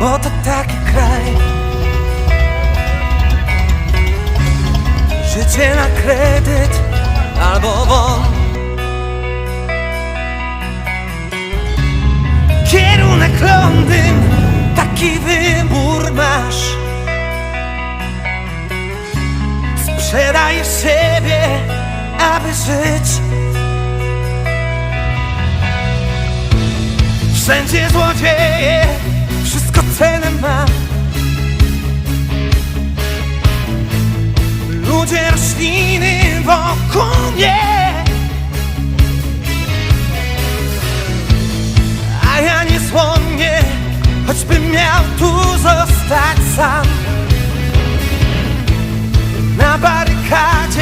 bo to taki kraj. Życie na kredyt albo won. Kierunek Londyn, taki wybór masz. Sprzedajesz siebie, aby żyć. Wszędzie złodzieje cenę ma Ludzie, rośliny wokół mnie A ja nie słonię, choćbym miał tu zostać sam Na barykach.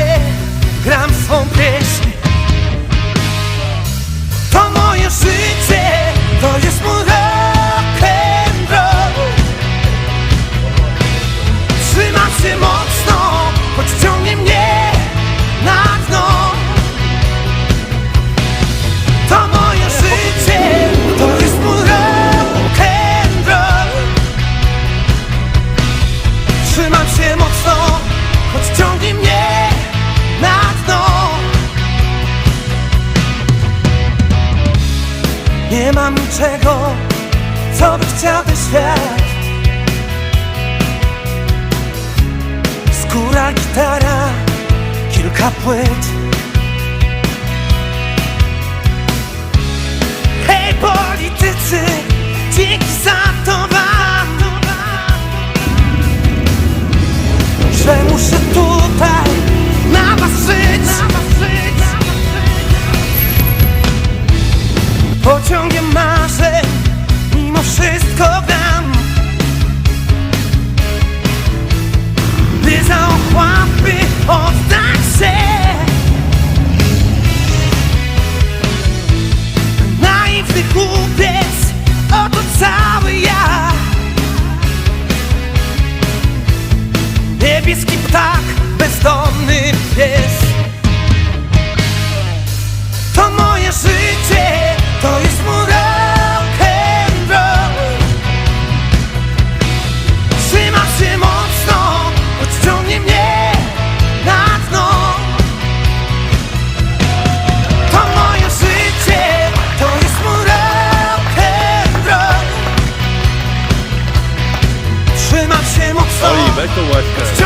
niczego, co by chciał świat? Skóra, gitara, kilka płyt. Oj, weź tą łatkę.